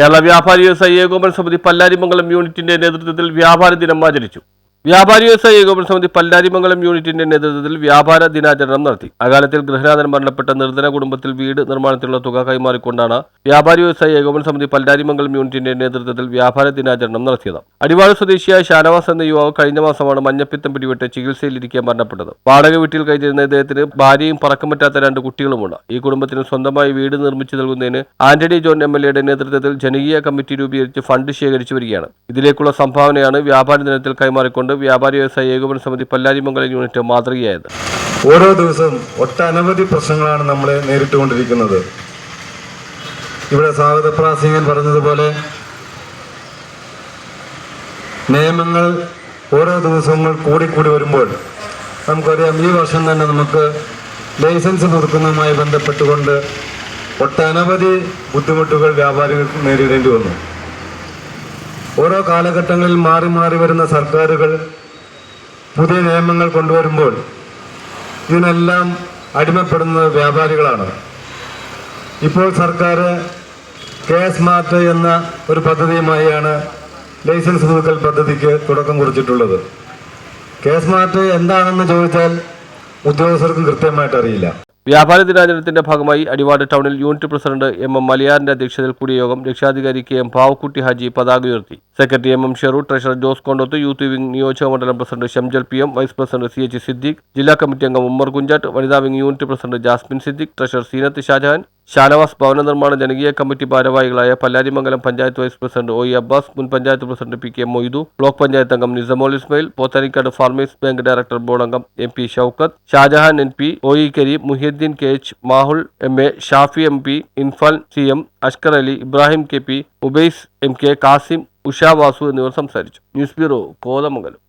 കേരള വ്യാപാരി വ്യവസായി ഏകോപന സമിതി പല്ലാരിമംഗലം യൂണിറ്റിന്റെ നേതൃത്വത്തിൽ വ്യാപാര ദിനം ആചരിച്ചു. വ്യാപാരി വ്യവസായ ഏകോപന സമിതി പല്ലാരിമംഗലം യൂണിറ്റിന്റെ നേതൃത്വത്തിൽ വ്യാപാര ദിനാചരണം നടത്തി. അകാലത്തിൽ ഗൃഹനാഥൻ മരണപ്പെട്ട നിർധന കുടുംബത്തിൽ വീട് നിർമ്മാണത്തിലുള്ള തുക കൈമാറിക്കൊണ്ടാണ് വ്യാപാരി വ്യവസായ ഏകോപന സമിതി പല്ലാരിമംഗലം യൂണിറ്റിന്റെ നേതൃത്വത്തിൽ വ്യാപാര ദിനാചരണം നടത്തിയത്. അടിവാട് സ്വദേശിയായ ഷാനവാസ് എന്ന യുവാവ് കഴിഞ്ഞ മാസമാണ് മഞ്ഞപ്പിത്തം പിടിപെട്ട് ചികിത്സയിലിരിക്കെ മരണപ്പെട്ടത്. വാടക വീട്ടിൽ കഴിഞ്ഞിരുന്ന ഇദ്ദേഹത്തിന് ഭാര്യയും പറക്കം പറ്റാത്ത രണ്ട് കുട്ടികളുമുണ്ട്. ഈ കുടുംബത്തിന് സ്വന്തമായി വീട് നിർമ്മിച്ചു നൽകുന്നതിന് ആന്റണി ജോൺ എം എൽ എയുടെ നേതൃത്വത്തിൽ ജനകീയ കമ്മിറ്റി രൂപീകരിച്ച് ഫണ്ട് ശേഖരിച്ചു വരികയാണ്. ഇതിലേക്കുള്ള സംഭാവനയാണ് വ്യാപാര ദിനത്തിൽ കൈമാറിക്കൊണ്ട് വ്യാപാരി വ്യവസായ ഏകോപന സമിതി പല്ലാരിമംഗലം യൂണിറ്റ് മാതൃകയായത്. ഓരോ ദിവസവും ഒട്ടനവധി പ്രശ്നങ്ങളാണ് നമ്മളെ നേരിട്ടുകൊണ്ടിരിക്കുന്നത്. ഇവിടെ സ്വാഗത പ്രാസംഗൻ പറഞ്ഞതുപോലെ നിയമങ്ങൾ ഓരോ ദിവസങ്ങൾ കൂടിക്കൂടി വരുമ്പോൾ നമുക്കറിയാം ഈ വർഷം തന്നെ നമുക്ക് ലൈസൻസ് പുതുക്കുന്നതുമായി ബന്ധപ്പെട്ടുകൊണ്ട് ഒട്ടനവധി ബുദ്ധിമുട്ടുകൾ വ്യാപാരികൾക്ക് നേരിടേണ്ടി വന്നു. ഓരോ കാലഘട്ടങ്ങളിൽ മാറി മാറി വരുന്ന സർക്കാരുകൾ പുതിയ നിയമങ്ങൾ കൊണ്ടുവരുമ്പോൾ ഇതിനെല്ലാം അടിമപ്പെടുന്നത് വ്യാപാരികളാണ്. ഇപ്പോൾ സർക്കാർ കെ സ്മാർട്ട് എന്ന ഒരു പദ്ധതിയുമായാണ് ലൈസൻസ് പുതുക്കൽ പദ്ധതിക്ക് തുടക്കം കുറിച്ചിട്ടുള്ളത്. കെ സ്മാർട്ട് എന്താണെന്ന് ചോദിച്ചാൽ ഉദ്യോഗസ്ഥർക്കും കൃത്യമായിട്ട് അറിയില്ല. വ്യാപാര ദിനാചരണത്തിന്റെ ഭാഗമായി അടിവാട് ടൗണിൽ യൂണിറ്റ് പ്രസിഡന്റ് എം എം മലയാറിന്റെ അധ്യക്ഷതയിൽ കൂടിയ യോഗം രക്ഷാധികാരി കെ എം പാവക്കുട്ടി ഹാജി പതാക ഉയർത്തി. Secretary M M Sheru treasurer Jose Kondoth youth wing നിയോജക മണ്ഡലം president Shamjal P M vice president C H Siddique ജില്ലാ കമ്മിറ്റി അംഗം ഉമ്മർ കുഞ്ചാട്ട് വനിതാ wing unit president Jasmine Siddique treasurer Seenath Shajahan Shanavas ഭവന നിർമ്മാണ ജനകീയ കമ്മിറ്റി ഭാരവാഹികളായ Pallarimangalam panchayat vice president O E Abbas മുൻ panchayat president P K Moithu block panchayat അംഗം Nisamol Ismail Pothanikkad farmers bank director board അംഗം M P Shoukath Shajahan N P O E Kareem Muhiyuddin K H Mahul M A Shafi M P Infan C M Ashkar Ali Ibrahim K P Ubais M K Kasim Usha Vasu എന്നിവർ സംസാരിച്ചു. News bureau Kothamangalam.